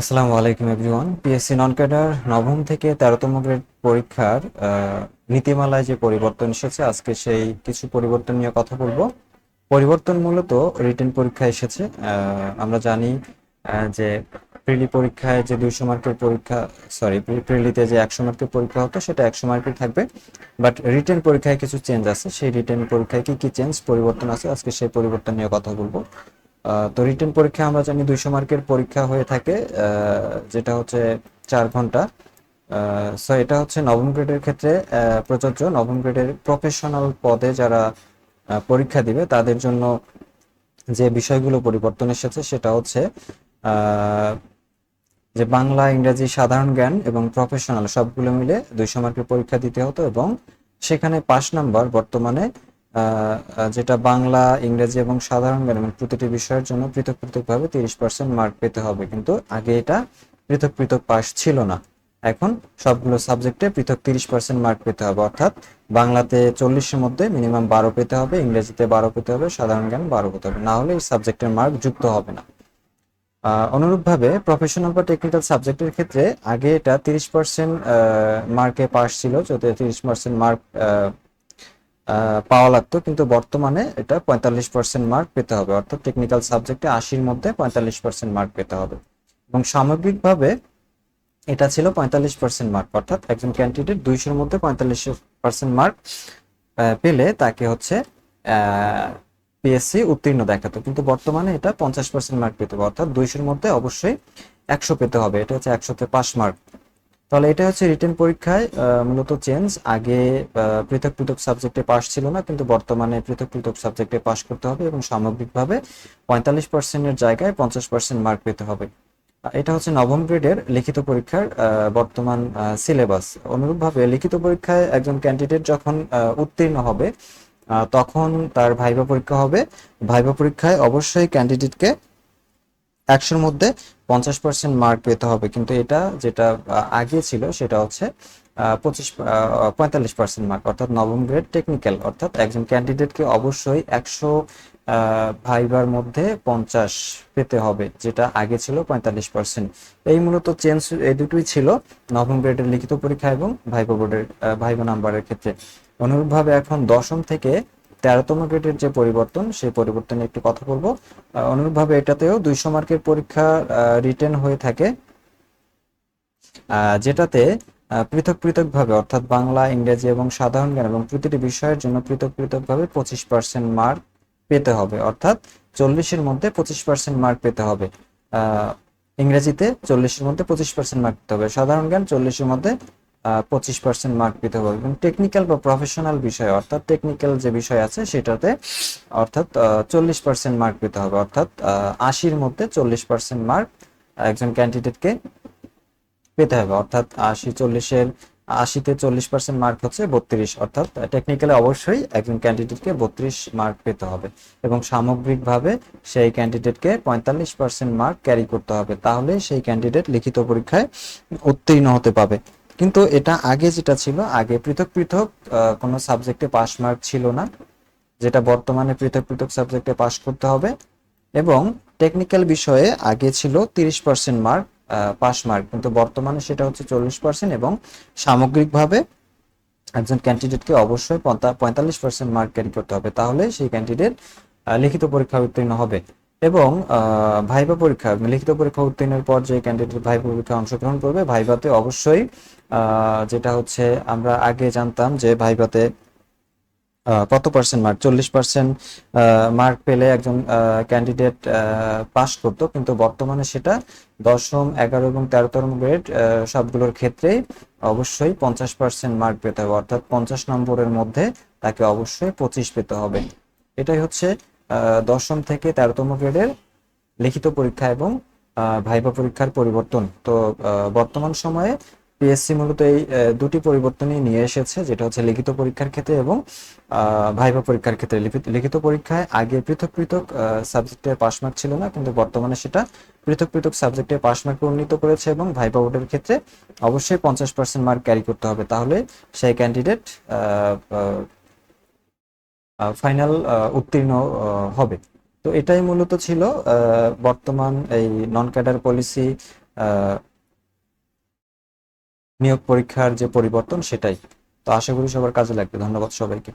আসসালামু আলাইকুম everyone PSC non cadre নবম থেকে তেরোতম গ্রেড পরীক্ষার নীতিমালায় যে পরিবর্তন এসেছে, আজকে সেই কিছু পরিবর্তন নিয়ে কথা বলব। পরিবর্তন মূলত রিটেন পরীক্ষা এসেছে। আমরা জানি যে প্রিলি পরীক্ষায় যে দুইশো মার্কের পরীক্ষা সরি প্রিলিতে যে একশো মার্কের পরীক্ষা হতো, সেটা একশো মার্কের থাকবে। বাট রিটেন পরীক্ষায় কিছু চেঞ্জ আছে। সেই রিটেন পরীক্ষায় কি কি চেঞ্জ পরিবর্তন আছে, আজকে সেই পরিবর্তন নিয়ে কথা বলব। তো রিটেন পরীক্ষা আমরা জানি দুইশো মার্কের পরীক্ষা হয়ে থাকে যেটা হচ্ছে চার ঘণ্টা। সো এটা হচ্ছে নবম গ্রেডের ক্ষেত্রে প্রযোজ্য। নবম গ্রেডের প্রফেশনাল পদে যারা পরীক্ষা দিবে, তাদের জন্য যে বিষয়গুলো পরিবর্তন এসেছে সেটা হচ্ছে যে বাংলা, ইংরেজি, সাধারণ জ্ঞান এবং প্রফেশনাল সবগুলো মিলে দুইশো মার্কের পরীক্ষা দিতে হতো এবং সেখানে পাশ নাম্বার বর্তমানে যেটা বাংলা, ইংরেজি এবং সাধারণ জ্ঞান এবং প্রতিটি বিষয়ের জন্য পৃথক পৃথকভাবে তিরিশ পার্সেন্ট মার্ক পেতে হবে। কিন্তু আগে এটা পৃথক পৃথক পাস ছিল না। এখন সবগুলো সাবজেক্টে পৃথক তিরিশ পার্সেন্ট মার্ক পেতে হবে। অর্থাৎ বাংলাতে চল্লিশের মধ্যে মিনিমাম বারো পেতে হবে, ইংরেজিতে বারো পেতে হবে, সাধারণ জ্ঞান বারো পেতে হবে। না হলে এই সাবজেক্টের মার্ক যুক্ত হবে না। অনুরূপভাবে প্রফেশনাল বা টেকনিক্যাল সাবজেক্টের ক্ষেত্রে আগে এটা তিরিশ পার্সেন্ট মার্কে পাস ছিল যাতে তিরিশ পার্সেন্ট মার্ক পাওয়া লাগতো, কিন্তু বর্তমানে এটা পঁয়তাল্লিশ পার্সেন্ট মার্ক পেতে হবে। অর্থাৎ টেকনিক্যাল সাবজেক্টে আশির মধ্যে পঁয়তাল্লিশ পার্সেন্ট মার্ক পেতে হবে। এবং সামগ্রিকভাবে এটা ছিল পঁয়তাল্লিশ পার্সেন্ট মার্ক অর্থাৎ একজন ক্যান্ডিডেট দুইশোর মধ্যে পঁয়তাল্লিশ পার্সেন্ট মার্ক পেলে তাকে হচ্ছে পিএসসি উত্তীর্ণ দেখাতো। কিন্তু বর্তমানে এটা পঞ্চাশ পার্সেন্ট মার্ক পেতে হবে, অর্থাৎ দুইশোর মধ্যে অবশ্যই একশো পেতে হবে। এটা হচ্ছে একশোতে পাস মার্ক তাহলে এটা হচ্ছে রিটেন পরীক্ষায় মূলত চেঞ্জ আগে পৃথক পৃথক সাবজেক্টে পাস ছিল না, কিন্তু বর্তমানে পৃথক পৃথক সাবজেক্টে পাস করতে হবে এবং সামগ্রিকভাবে পঁয়তাল্লিশ পার্সেন্টের জায়গায় পঞ্চাশ পার্সেন্ট মার্ক পেতে হবে। এটা হচ্ছে নবম গ্রেডের লিখিত পরীক্ষার বর্তমান সিলেবাস অনুরূপভাবে লিখিত পরীক্ষায় একজন ক্যান্ডিডেট যখন উত্তীর্ণ হবে তখন তার ভাইবা পরীক্ষা হবে। ভাইবা পরীক্ষায় অবশ্যই ক্যান্ডিডেটকে একশোর মধ্যে পঞ্চাশ পার্সেন্ট মার্ক পেতে হবে। কিন্তু এটা যেটা আগে ছিল সেটা হচ্ছে পঁচিশ পঁয়তাল্লিশ পার্সেন্ট মার্ক অর্থাৎ নবম গ্রেড টেকনিক্যাল অর্থাৎ একজন ক্যান্ডিডেটকে অবশ্যই একশো ভাইবার মধ্যে পঞ্চাশ পেতে হবে, যেটা আগে ছিল পঁয়তাল্লিশ পার্সেন্ট এই মূলত চেঞ্জ এই দুটোই ছিল নবম গ্রেডের লিখিত পরীক্ষা এবং ভাইবা বোর্ডের ভাইবা নাম্বারের ক্ষেত্রে। অনুরূপভাবে এখন দশম থেকে তেরোতম গ্রেডের যে পরিবর্তন, সেই পরিবর্তনে একটু কথা বলব। অনুরূপভাবে এটাতেও দুইশো মার্কের পরীক্ষা রিটেন হয়ে থাকে যেটাতে পৃথক পৃথকভাবে, অর্থাৎ বাংলা, ইংরেজি এবং সাধারণ জ্ঞান এবং প্রতিটি বিষয়ের জন্য পৃথক পৃথকভাবে পঁচিশ পার্সেন্ট মার্ক পেতে হবে। অর্থাৎ চল্লিশের মধ্যে পঁচিশ পার্সেন্ট মার্ক পেতে হবে। ইংরেজিতে চল্লিশের মধ্যে পঁচিশ পার্সেন্ট মার্ক পেতে হবে। সাধারণ জ্ঞান চল্লিশের মধ্যে পঁচিশ পার্সেন্ট মার্ক পেতে হবে। এবং টেকনিক্যাল বা প্রফেশনাল বিষয়, অর্থাৎ টেকনিক্যাল যে বিষয় আছে, সেটাতে অর্থাৎ চল্লিশ পার্সেন্ট মার্ক পেতে হবে। অর্থাৎ আশির মধ্যে চল্লিশ পার্সেন্ট মার্ক একজন ক্যান্ডিডেটকে পেতে হবে। অর্থাৎ, আশি চল্লিশের, আশিতে চল্লিশ পার্সেন্ট মার্ক হচ্ছে বত্রিশ। অর্থাৎ টেকনিক্যালি অবশ্যই একজন ক্যান্ডিডেটকে বত্রিশ মার্ক পেতে হবে। এবং সামগ্রিকভাবে সেই ক্যান্ডিডেটকে পঁয়তাল্লিশ পার্সেন্ট মার্ক ক্যারি করতে হবে। তাহলে সেই ক্যান্ডিডেট লিখিত পরীক্ষায় উত্তীর্ণ হতে পাবে। কিন্তু এটা আগে যেটা ছিল, আগে পৃথক পৃথক কোনো সাবজেক্টে পাস মার্ক ছিল না। যেটা বর্তমানে পৃথক পৃথক সাবজেক্টে পাস করতে হবে। এবং টেকনিক্যাল বিষয়ে আগে ছিল তিরিশ পার্সেন্ট মার্ক পাস মার্ক কিন্তু বর্তমানে সেটা হচ্ছে চল্লিশ পার্সেন্ট এবং সামগ্রিকভাবে একজন ক্যান্ডিডেটকে অবশ্যই পঁয়তাল্লিশ পার্সেন্ট মার্ক ক্যারি করতে হবে। তাহলে সেই ক্যান্ডিডেট লিখিত পরীক্ষা উত্তীর্ণ হবে। এবং ভাইবা পরীক্ষা, লিখিত পরীক্ষা উত্তীর্ণের পর যে ক্যান্ডিডেট ভাইবা পরীক্ষা অংশগ্রহণ করবে, ভাইভাতে অবশ্যই যেটা হচ্ছে আমরা আগে জানতাম যে ভাইভাতে কত পার্সেন্ট মার্ক চল্লিশ পার্সেন্ট মার্ক পেলে একজন ক্যান্ডিডেট পাস করতো। কিন্তু বর্তমানে সেটা দশম, এগারো এবং তেরোতম গ্রেড সবগুলোর ক্ষেত্রেই অবশ্যই পঞ্চাশ পার্সেন্ট মার্ক পেতে হবে। অর্থাৎ পঞ্চাশ নম্বরের মধ্যে তাকে অবশ্যই পঁচিশ পেতে হবে। এটাই হচ্ছে দশম থেকে তেরোতম গ্রেডের লিখিত পরীক্ষা এবং ভাইবা পরীক্ষার পরিবর্তন। তো বর্তমান সময়ে পিএসসি মূলত এই দুটি পরিবর্তনই নিয়ে এসেছে, যেটা হচ্ছে লিখিত পরীক্ষার ক্ষেত্রে এবং ভাইবা পরীক্ষার ক্ষেত্রে। লিখিত- পরীক্ষায় আগে পৃথক পৃথক সাবজেক্টে পাস মার্ক ছিল না, কিন্তু বর্তমানে সেটা পৃথক পৃথক সাবজেক্টে পাস মার্ক উন্নীত করেছে এবং ভাইবা বোর্ডের ক্ষেত্রে অবশ্যই পঞ্চাশ পার্সেন্ট মার্ক ক্যারি করতে হবে। তাহলে সেই ক্যান্ডিডেট ফাইনাল উত্তীর্ণ হবে। তো এটাই মূলত ছিল বর্তমান এই নন ক্যাডার পলিসি নিয়োগ পরীক্ষার যে পরিবর্তন সেটাই। তো আশা করি সবার কাজে লাগবে। ধন্যবাদ সবাইকে।